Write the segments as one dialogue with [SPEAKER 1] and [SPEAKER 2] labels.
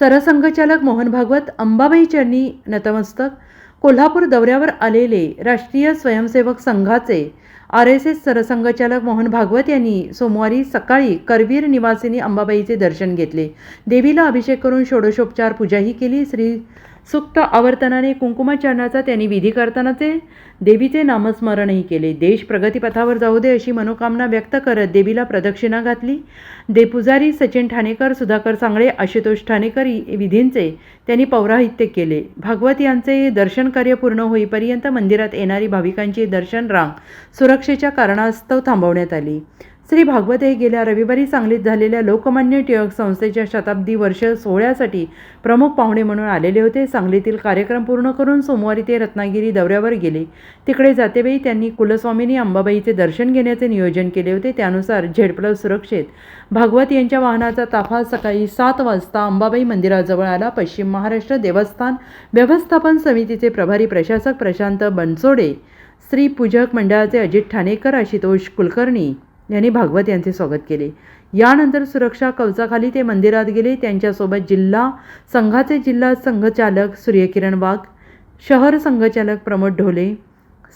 [SPEAKER 1] सरसंघचालक मोहन भागवत अंबाबाई चरणी नतमस्तक कोल्हापूर दौऱ्यावर आलेले राष्ट्रीय स्वयंसेवक संघाचे आर एस एस सरसंघचालक मोहन भागवत यांनी सोमवारी सकाळी करवीर निवासिनी अंबाबाईचे दर्शन घेतले. देवीला अभिषेक करून षोडशोपचार पूजाही केली. श्री सुक्त आवर्तनाने कुंकुमाचरणाचा त्यांनी विधी करतानाचे देवीचे नामस्मरणही केले. देश प्रगतीपथावर जाऊ दे अशी मनोकामना व्यक्त करत देवीला प्रदक्षिणा घातली. दे पुजारी सचिन ठाणेकर सुधाकर सांगळे आशुतोष ठाणेकर विधींचे त्यांनी पौराहित्य केले. भागवत यांचे दर्शन कार्य पूर्ण होईपर्यंत मंदिरात येणारी भाविकांची दर्शन रांग सुरक्षेच्या कारणास्तव थांबवण्यात आली. श्री भागवत हे गेल्या रविवारी सांगलीत झालेल्या लोकमान्य टिळक संस्थेच्या शताब्दी वर्ष सोहळ्यासाठी प्रमुख पाहुणे म्हणून आलेले होते. सांगलीतील कार्यक्रम पूर्ण करून सोमवारी ते रत्नागिरी दौऱ्यावर गेले. तिकडे जातेवेळी त्यांनी कुलस्वामिनी अंबाबाईचे दर्शन घेण्याचे नियोजन केले होते. त्यानुसार झेड सुरक्षेत भागवत यांच्या वाहनाचा ताफा सकाळी सात वाजता अंबाबाई मंदिराजवळ आला. पश्चिम महाराष्ट्र देवस्थान व्यवस्थापन समितीचे प्रभारी प्रशासक प्रशांत बनसोडे स्त्री पूजक मंडळाचे अजित ठाणेकर आशुतोष कुलकर्णी यांनी भागवत यांचे स्वागत केले. यानंतर सुरक्षा कवचाखाली ते मंदिरात गेले. त्यांच्यासोबत जिल्हा संघाचे जिल्हा संघचालक सूर्यकिरण वाघ शहर संघचालक प्रमोद ढोले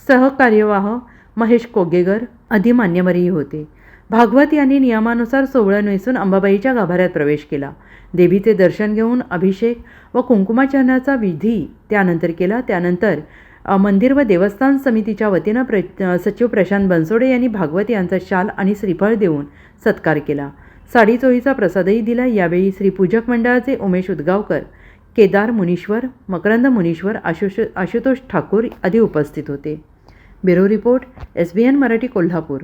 [SPEAKER 1] सहकार्यवाह महेश कोगेगर आदी मान्यवरही होते. भागवत यांनी नियमानुसार सोहळा नेसून अंबाबाईच्या गाभाऱ्यात प्रवेश केला. देवीचे दर्शन घेऊन अभिषेक व कुंकुमाचरणाचा विधी त्यानंतर केला. त्यानंतर मंदिर व देवस्थान समितीच्या वतीनं प्र सचिव प्रशांत बनसोडे यांनी भागवत यांचा शाल आणि श्रीफळ देऊन सत्कार केला. साडी चोळीचा प्रसादही दिला. यावेळी श्रीपूजक मंडळाचे उमेश उदगावकर केदार मुनीश्वर मकरंद मुनीश्वर आशुष आशुतोष ठाकूर आदी उपस्थित होते. Bureau report S B N Marathi Kolhapur.